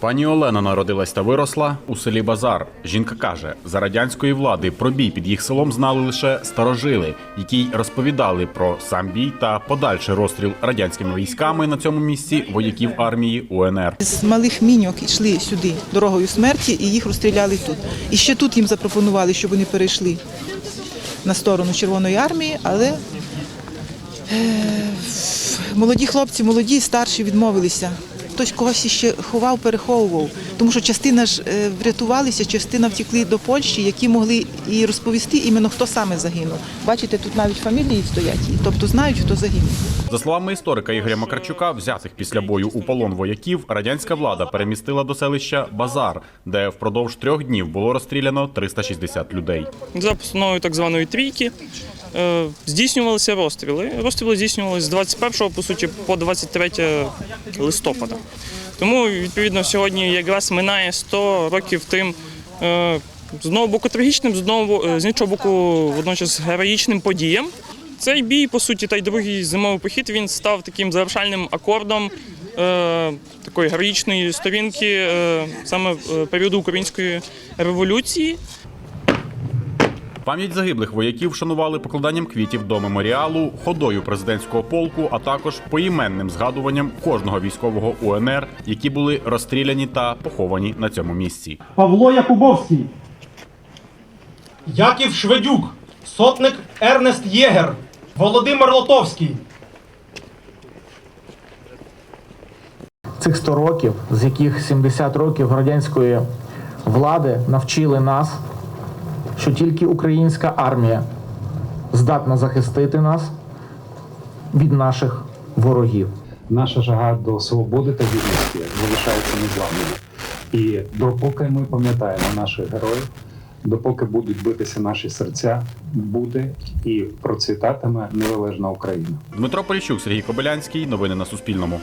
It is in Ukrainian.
Пані Олена народилась та виросла у селі Базар. Жінка каже, за радянської влади про бій під їх селом знали лише старожили, які й розповідали про сам бій та подальший розстріл радянськими військами на цьому місці вояків армії УНР. З малих міньок йшли сюди дорогою смерті і їх розстріляли тут. І ще тут їм запропонували, щоб вони перейшли на сторону Червоної армії, але е, молоді хлопці, молоді, старші відмовилися. Хтось когось ще ховав, переховував, тому що частина ж е, врятувалися, частина втекли до Польщі, які могли і розповісти іменно хто саме загинув. Бачите, тут навіть фамілії стоять, і тобто знають, хто загинув. За словами історика Ігоря Макарчука, взятих після бою у полон вояків, радянська влада перемістила до селища Базар, де впродовж трьох днів було розстріляно 360 людей. За постановою так званої трійки е, здійснювалися розстріли. Розстріли здійснювалися з 21 по суті по 23 листопада. Тому відповідно сьогодні якраз минає 100 років тим. е, З одного боку трагічним, з одного е, з іншого боку, водночас героїчним подіям. Цей бій, по суті, та й другий зимовий похід він став таким завершальним акордом е, такої героїчної сторінки е, саме е, періоду української революції. Пам'ять загиблих вояків вшанували покладанням квітів до меморіалу, ходою президентського полку, а також поіменним згадуванням кожного військового УНР, які були розстріляні та поховані на цьому місці. Павло Якубовський, Яків Шведюк, сотник Ернест Єгер, Володимир Лотовський. Цих 100 років, з яких 70 років радянської влади навчили нас, що тільки українська армія здатна захистити нас від наших ворогів. Наша жага до свободи та гідності залишається незламною. І допоки ми пам'ятаємо наших героїв, допоки будуть битися наші серця, буде і процвітатиме незалежна Україна. Дмитро Поліщук, Сергій Кобилянський. Новини на Суспільному.